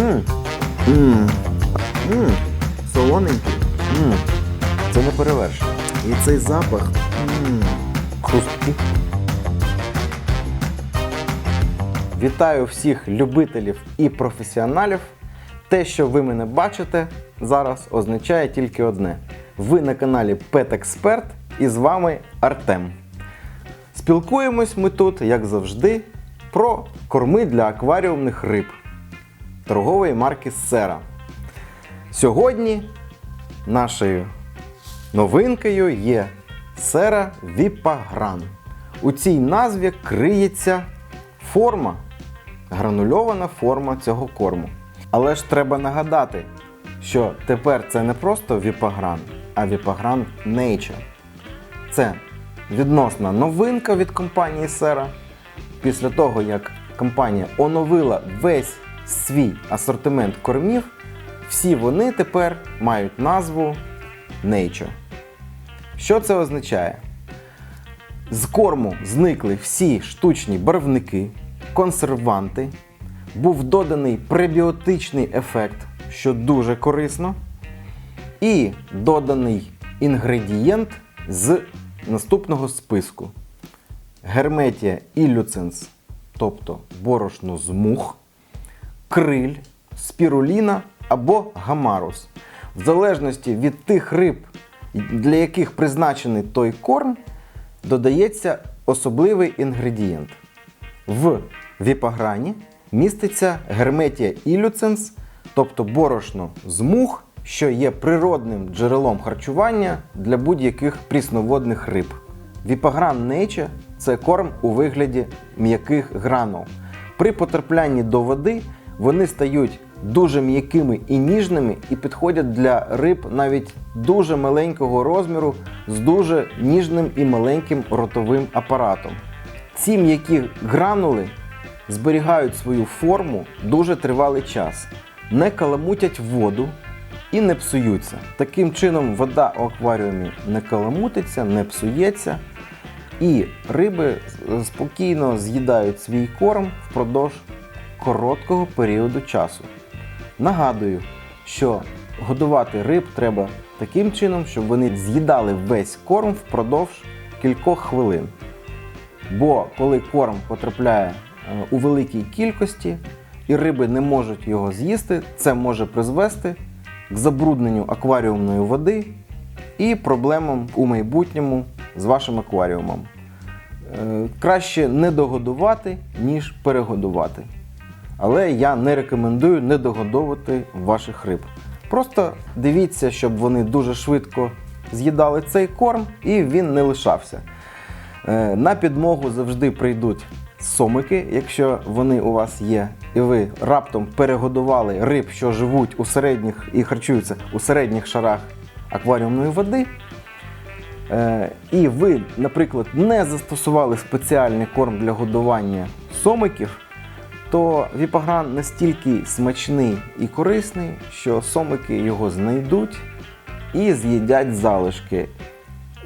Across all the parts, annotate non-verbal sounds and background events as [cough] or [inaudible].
Мм. Мм. Мм. Солоненький. Мм. Це не перевершено. І цей запах. Мм. Хрусткий. Вітаю всіх любителів і професіоналів. Те, що ви мене бачите зараз, означає тільки одне: ви на каналі Петексперт і з вами Артем. Спілкуємось ми тут, як завжди, про корми для акваріумних риб торгової марки Сера. Сьогодні нашою новинкою є Сера Віпагран. У цій назві криється форма, гранульована форма цього корму. Але ж треба нагадати, що тепер це не просто Віпагран, а Віпагран Nature. Це відносна новинка від компанії Сера. Після того, як компанія оновила весь свій асортимент кормів, всі вони тепер мають назву Nature. Що це означає? З корму зникли всі штучні барвники, консерванти, був доданий пребіотичний ефект, що дуже корисно, і доданий інгредієнт з наступного списку: Герметія ілюценс, тобто борошно з мух, криль, спіруліна або гамарус. В залежності від тих риб, для яких призначений той корм, додається особливий інгредієнт. В віпаграні міститься герметія ілюценс, тобто борошно з мух, що є природним джерелом харчування для будь-яких прісноводних риб. Віпагран Nature – це корм у вигляді м'яких гранул. При потраплянні до води вони стають дуже м'якими і ніжними і підходять для риб навіть дуже маленького розміру з дуже ніжним і маленьким ротовим апаратом. Ці м'які гранули зберігають свою форму дуже тривалий час, не каламутять воду і не псуються. Таким чином, вода у акваріумі не каламутиться, не псується, і риби спокійно з'їдають свій корм впродовж короткого періоду часу. Нагадую, що годувати риб треба таким чином, щоб вони з'їдали весь корм впродовж кількох хвилин. Бо коли корм потрапляє е, у великій кількості і риби не можуть його з'їсти, це може призвести к забрудненню акваріумної води і проблемам у майбутньому з вашим акваріумом. Е, Краще не догодувати, ніж перегодувати. Але я не рекомендую не догодовувати ваших риб. Просто дивіться, щоб вони дуже швидко з'їдали цей корм і він не лишався. Е, На підмогу завжди прийдуть сомики, якщо вони у вас є, і ви раптом перегодували риб, що живуть у середніх і харчуються у середніх шарах акваріумної води. Е, І ви, наприклад, не застосували спеціальний корм для годування сомиків, то віпагран настільки смачний і корисний, що сомики його знайдуть і з'їдять залишки.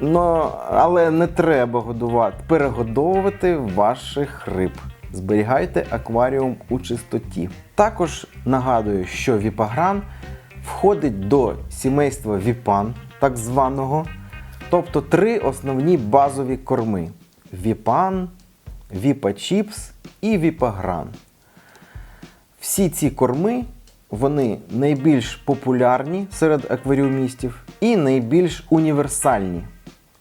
Ну, але не треба годувати, перегодовувати ваших риб. Зберігайте акваріум у чистоті. Також нагадую, що віпагран входить до сімейства віпан, так званого, тобто три основні базові корми: віпан, віпачіпс і віпагран. Всі ці корми вони найбільш популярні серед акваріумістів і найбільш універсальні.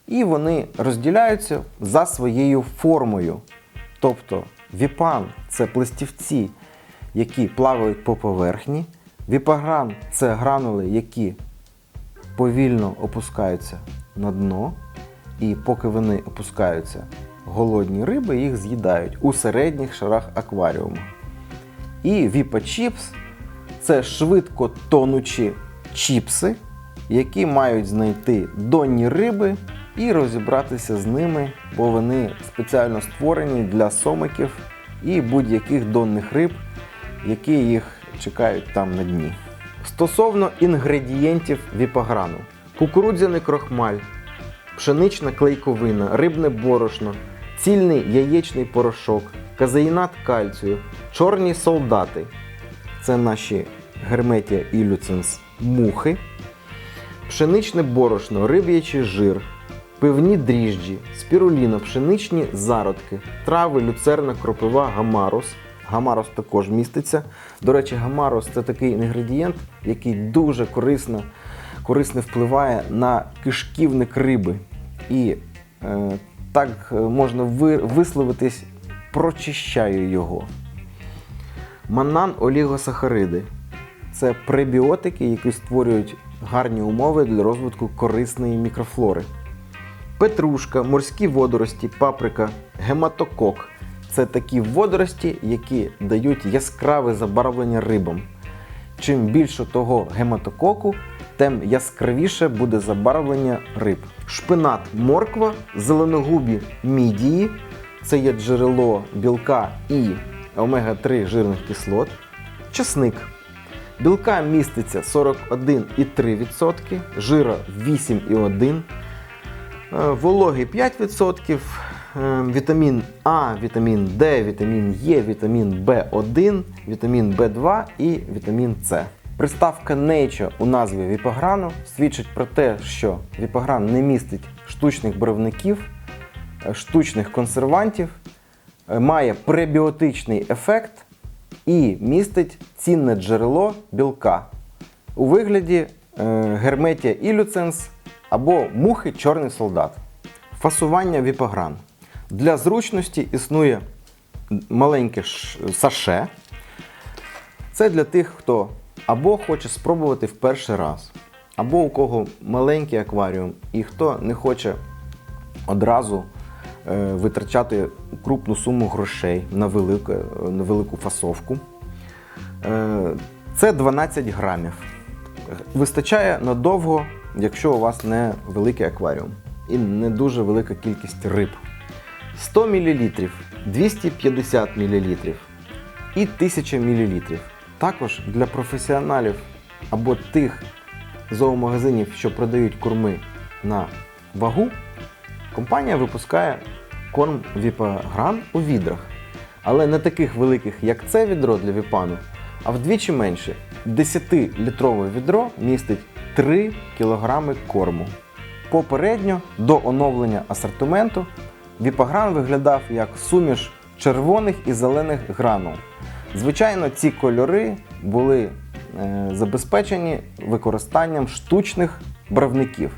І вони розділяються за своєю формою. Тобто віпан це пластівці, які плавають по поверхні. Віпагран це гранули, які повільно опускаються на дно. І поки вони опускаються, голодні риби їх з'їдають у середніх шарах акваріуму. І Віпа Чіпс це швидко тонучі чіпси, які мають знайти донні риби і розібратися з ними, бо вони спеціально створені для сомиків і будь-яких донних риб, які їх чекають там на дні. Стосовно інгредієнтів віпаграну: кукурудзяний крохмаль, пшенична клейковина, рибне борошно, цільний яєчний порошок, казеїнат кальцію, чорні солдати. Це наші герметія і люцинс мухи, пшеничне борошно, риб'ячий жир, пивні дріжджі, спіруліна, пшеничні зародки, трави, люцерна, кропива, гамарус. Гамарус також міститься. До речі, гамарус це такий інгредієнт, який дуже корисно, корисно впливає на кишківник риби. І е, так е, можна ви, висловитись, прочищаю його. Манан олігосахариди це пребіотики, які створюють гарні умови для розвитку корисної мікрофлори. Петрушка, морські водорості, паприка, гематокок це такі водорості, які дають яскраве забарвлення рибам. Чим більше того гематококу, тим яскравіше буде забарвлення риб. Шпинат, морква, зеленогубі мідії це є джерело білка і омега-3 жирних кислот. Часник. Білка міститься 41,3%, жира 8,1%, е, вологи 5%, е, вітамін А, вітамін Д, вітамін Е, вітамін В1, вітамін В2 і вітамін С. Приставка Nature у назві віпаграну свідчить про те, що віпагран не містить штучних барвників, штучних консервантів, е, має пребіотичний ефект і містить цінне джерело білка у вигляді е, герметія ілюценс або мухи чорний солдат. Фасування віпагран. Для зручності існує маленьке саше. Це для тих, хто або хоче спробувати в перший раз, або у кого маленький акваріум, і хто не хоче одразу витрачати крупну суму грошей на велику, на велику фасовку. Е, Це 12 грамів. Вистачає надовго, якщо у вас не великий акваріум і не дуже велика кількість риб. 100 мл, 250 мл і 1000 мл. Також для професіоналів або тих зоомагазинів, що продають корми на вагу, компанія випускає корм Віпагран у відрах. Але не таких великих, як це відро для віпану, а вдвічі менше. 10-літрове відро містить 3 кг корму. Попередньо до оновлення асортименту Віпагран виглядав як суміш червоних і зелених гранул. Звичайно, ці кольори були е, забезпечені використанням штучних барвників.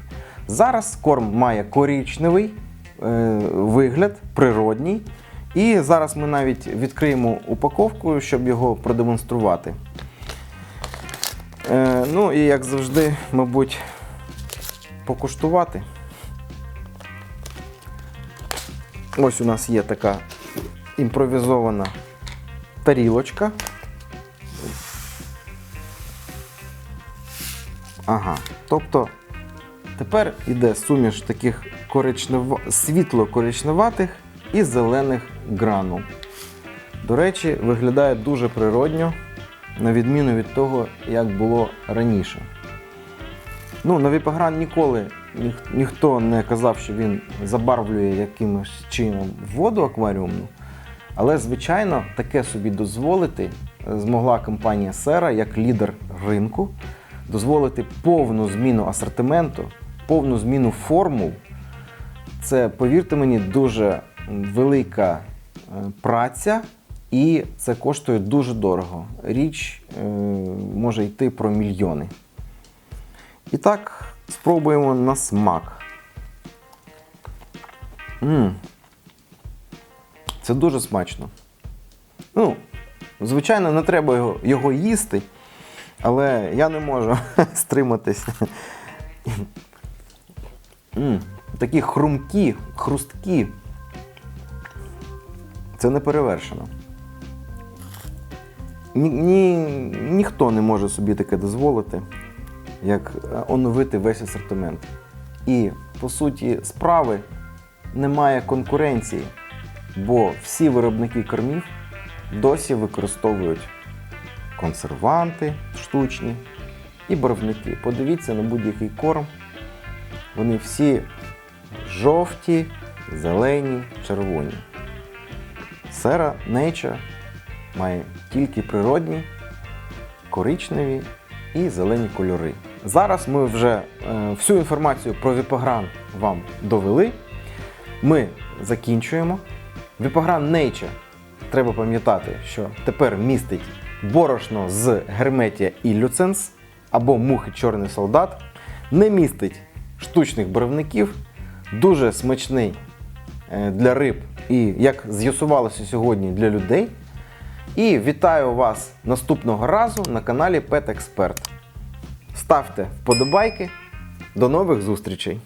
Зараз корм має коричневий е, вигляд, природній. І зараз ми навіть відкриємо упаковку, щоб його продемонструвати. Е, ну і як завжди, мабуть, покуштувати. Ось у нас є така імпровізована тарілочка. Ага. Тобто тепер іде суміш таких коричнево... світло-коричневатих і зелених гранул. До речі, виглядає дуже природньо, на відміну від того, як було раніше. Ну, на Віпагран ніколи ніх- ніхто не казав, що він забарвлює якимось чином воду акваріумну. Але, звичайно, таке собі дозволити змогла компанія Сера як лідер ринку дозволити повну зміну асортименту, повну зміну формул. Це, повірте мені, дуже велика е, праця, і це коштує дуже дорого. Річ е, може йти про мільйони. І так, спробуємо на смак. м Це дуже смачно. Ну, звичайно, не треба його, його їсти, але я не можу [laughs] стриматись. М Такі хрумкі, хрусткі. Це не перевершено. Ні, ні, ніхто не може собі таке дозволити, як е, оновити весь асортимент. І, по суті, справи немає конкуренції, бо всі виробники кормів досі використовують консерванти штучні і барвники. Подивіться на будь-який корм. Вони всі жовті, зелені, червоні. Сера Nature має тільки природні коричневі і зелені кольори. Зараз ми вже е, всю інформацію про Віпогран вам довели. Ми закінчуємо. Віпогран Nature, треба пам'ятати, що тепер містить борошно з герметія і люценс або мухи чорний солдат, не містить штучних барвників, дуже смачний е, для риб і, як з'ясувалося сьогодні, для людей. І вітаю вас наступного разу на каналі Pet Expert. Ставте вподобайки. До нових зустрічей!